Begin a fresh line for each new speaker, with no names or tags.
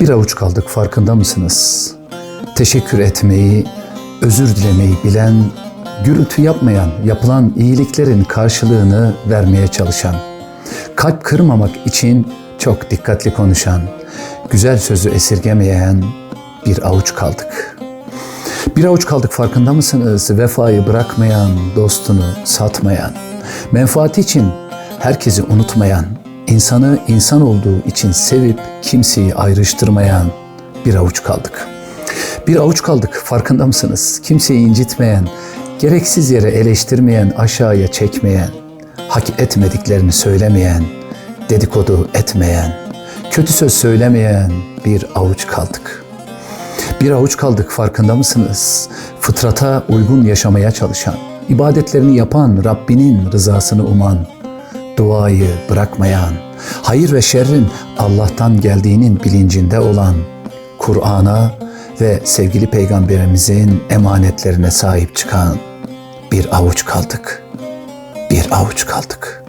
Bir avuç kaldık farkında mısınız? Teşekkür etmeyi, özür dilemeyi bilen, gürültü yapmayan, yapılan iyiliklerin karşılığını vermeye çalışan, kalp kırmamak için çok dikkatli konuşan, güzel sözü esirgemeyen bir avuç kaldık. Bir avuç kaldık farkında mısınız? Vefayı bırakmayan, dostunu satmayan, menfaati için herkesi unutmayan, insanı insan olduğu için sevip kimseyi ayrıştırmayan bir avuç kaldık. Bir avuç kaldık farkında mısınız? Kimseyi incitmeyen, gereksiz yere eleştirmeyen, aşağıya çekmeyen, hak etmediklerini söylemeyen, dedikodu etmeyen, kötü söz söylemeyen bir avuç kaldık. Bir avuç kaldık farkında mısınız? Fıtrata uygun yaşamaya çalışan, ibadetlerini yapan, Rabbinin rızasını uman, duayı bırakmayan, hayır ve şerrin Allah'tan geldiğinin bilincinde olan, Kur'an'a ve sevgili peygamberimizin emanetlerine sahip çıkan bir avuç kaldık. Bir avuç kaldık.